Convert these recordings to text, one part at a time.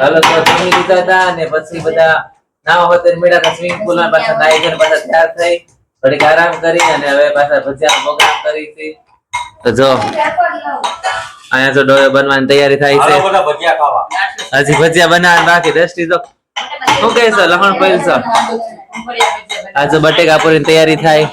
હાલો તો જમી લીધા હતા અને પછી બધા નાવા વતર મેળા હતા સ્વિમિંગ પુલમાં પાછા નાઈ ગયા પાછા તૈયાર થઈ. ઘડીક આરામ કરી અને હવે પાછા ભજીયાનો પ્રોગ્રામ કરી છે તો જો અહીંયા તો ડોયો બનવાની તૈયારી થાય છે. બધા ભજીયા ખાવા. હજી ભજીયા બનાવવા બાકી દ્રષ્ટિ તો શું કહે છે લખણ પહેલ છે આજે બટેકા પૂરી તૈયારી થાય.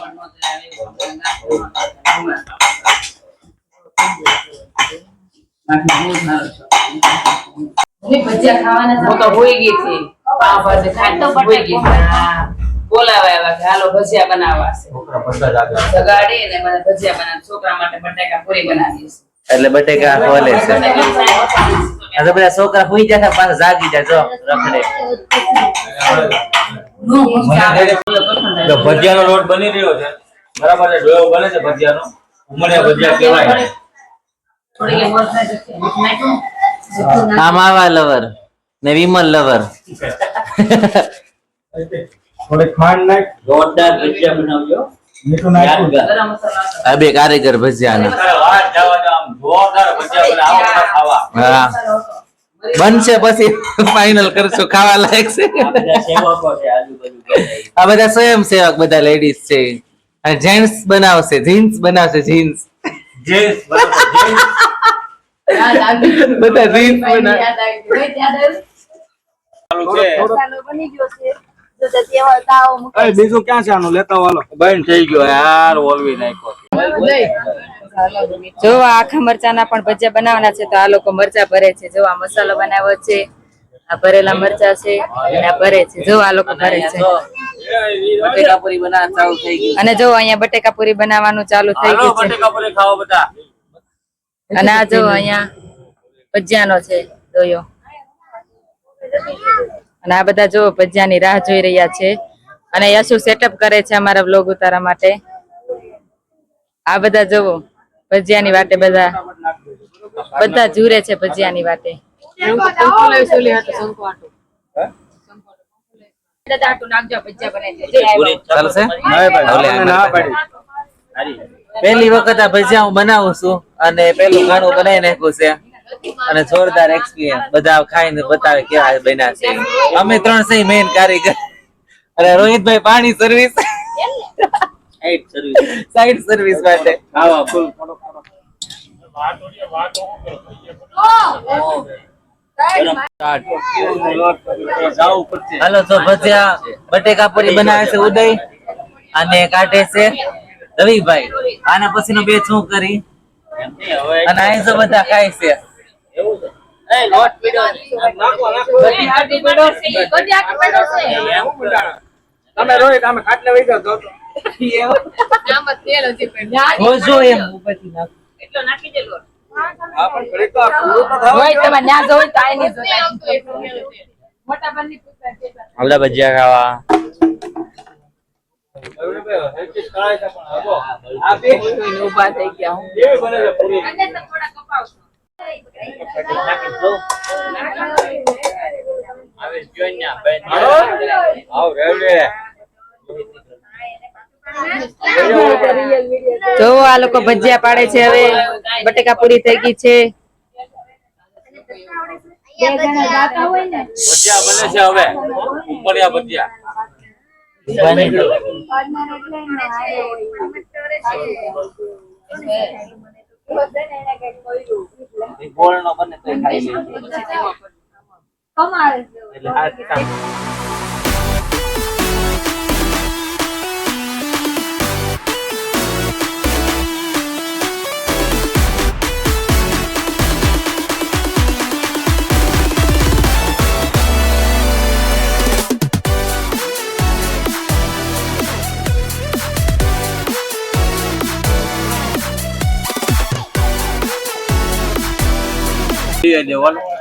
હું તો હોઈ ગઈ હતી. પાવભાજી ખાઈને હોઈ ગઈ. હતી. આવ્યા કે હાલો ભજીયા બનાવવા છે. છોકરા બધા ને મને ભજીયા બનાવ. છોકરા માટે બટાકા પૂરી બનાવી છે એટલે બટેકા ખોલે છે. આ તો બધા છોકરા હુઈ જતા પાછા જાગી જાય જો રખડે. જો ભજીયાનો લોટ બની રહ્યો છે. બરાબર છે? ડોયો બને છે ભજીયાનો? ઉમળિયા ભજીયા કહેવાય થોડી કે મોર થાય છે આમ આવા લવર ને વિમલ લવર થોડી ખાંડ નાખ. જોરદાર ભજીયા બનાવજો. મીઠું નાખ્યું આ બે કારીગર ભજીયાના. તારે વાત જવા દો આમ જોરદાર ભજીયા બને આવો બધા ખાવા. હા. બનશે પછી. ફાઇનલ કરશું ખાવા લાયક છે. આ બધા સ્વયંસેવક બધા. લેડીઝ છે. અને જેન્ટ્સ બનાવશે જીન્સ બનાવશે જીન્સ જેન્ટ્સ બધા રીલ્સ બનાવે ચાલુ છે. બની ગયો છે. તો તે તેવા તાવ મૂકે એ બીજું ક્યાં છે આનું? લેતા વાલો બંધ થઈ ગયો યાર ઓલવી નાખ્યો. જો આ આખા મરચાના પણ ભજીયા બનાવવાના છે તો આ લોકો મરચા ભરે છે. જો આ મસાલો બનાવ્યો છે આ ભરેલા મરચા છે અને આ ભરે છે. જો આ લોકો ભરે છે. બટેકા પૂરી ચાલુ થઈ ગયું. અને જો અહીંયા બટેકા પૂરી બનાવવાનું ચાલુ થઈ ગયું છે. બટેકા પૂરી ખાઓ બધા. અને આ જો અહીંયા ભજીયાનો છે દોયો અને આ બધા જો ભજીયાની રાહ જોઈ રહ્યા છે. અને યશુ સેટઅપ કરે છે અમારા બ્લોગ ઉતારા માટે. આ બધા જોવો ભજીયાની વાટે બધા બધા જુરે છે ભજીયાની વાટે. પૂરી ચાલશે? ના ભાઈ પહેલી વખત આ ભજીયા હું બનાવું છું અને પેલું ઘણું બનાવી નાખ્યું છે. અને જોરદાર એક્સપિરિયન્સ બધા ખાઈને બતાવે કેવા બન્યા છે. અમે ત્રણ સહી મેઇન કારીગર. અને રોહિતભાઈ પાણી સર્વિસ સાઈડ સર્વિસ માટે. હાલો તો ભજીયા બટેકા પૂરી બનાવે છે ઉદય અને કાઢે છે. રવિભાઈ આના પછીનો બે શું કરી? એમ નહીં, હવે અને અહીં તો બધા ખાય છે. એવું છે. એ લોટ પીડ્યો છે. એમ તમે ખાટલે તો હોય તમે ન્યા જોઈ તો આઈ નહીં જોતા. આપડા ભજીયા ખાવા. આ બે ઊભા થઈ ગયા હું કેવી બને છે પૂરી આવે જોઈને બેન આવ રેવડે જો આ લોકો ભજીયા પાડે છે હવે. બટેકા પૂરી થઈ ગઈ છે. ભજીયા બને છે હવે. ઉપરિયા ભજીયા. એટલે ને બને તોય ખાઈ લે.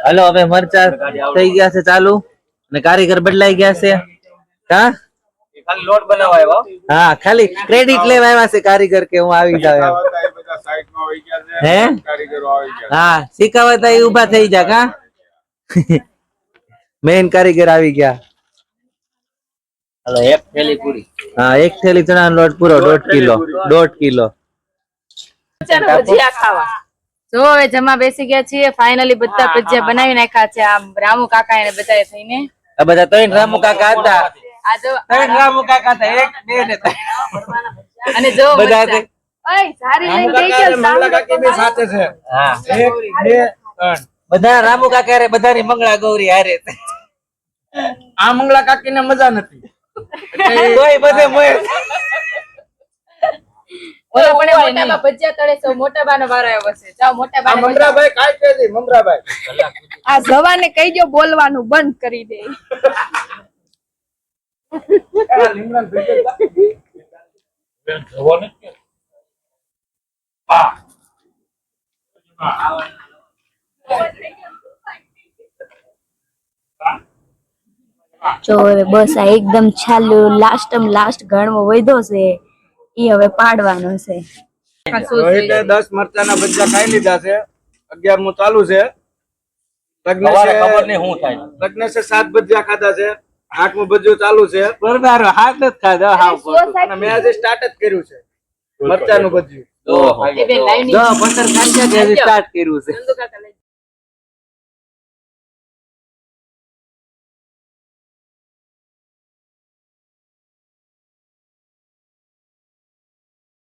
હાલો હવે મરચા થઈ ગયા છે ચાલુ. અને કારીગર બદલાઈ ગયા છે. હા? ખાલી લોટ બનાવવા આવ્યો હા. ખાલી ક્રેડિટ લેવા આવ્યા છે કારીગર કે હું આવી જાવ હે? કારીગરો આવી ગયા હા શીખાવતા એ ઊભા થઈ જા કા મેઈન કારીગર આવી ગયા. હલો એક થેલી પૂરી. હા એક થેલી ચણા લોટ પૂરો દોઢ કિલો દોઢ કિલો. ભજીયા ખાવા. જો હવે જમા બેસી ગયા છીએ. ફાઇનલી બધા ભજીયા બનાવી નાખ્યા છે. આમ રામુ કાકા એને બધા થઈને. આ બધા ત્રણ રામુ કાકા હતા. આ જો ત્રણ રામુ કાકા હતા. એક બે ને અને જો બધા ઓય સારી લઈ ગઈ છે મંગલા કાકી બે સાથે છે. હા. એક બે ત્રણ. બધા રામુ કાકા હારે બધાની મંગળા ગૌરી હારે આ મંગળા કાકી ને મજા નથી. તોય બધે મોય ઓલા પણ મોટા બા ભજીયા તળે છે મોટા બાનો વારો આવ્યો છે જાઓ મોટા આ જવાને કહી દો બોલવાનું બંધ કરી દે. જ બસ આ એકદમ છાલુ લાસ્ટમ લાસ્ટ ગણવો વધ્યો છે. ઈ હવે પાડવાનો છે. રોહિતે દસ મરચાના ભજીયા ખાઈ લીધા છે. અગિયારમું ચાલુ છે. ખબર નહીં શું થાય. પ્રજ્ઞેશે સાત ભજીયા ખાધા છે. આઠમું ભજીયું ચાલુ છે. પરબારો હાથ જ ખાધો. હાવ અને મેં આજે સ્ટાર્ટ જ કર્યું છે. મરચાનું ભજીયું. ઓહો. એ બે લાઈન જો પંદર ખાંચા સ્ટાર્ટ કર્યું છે.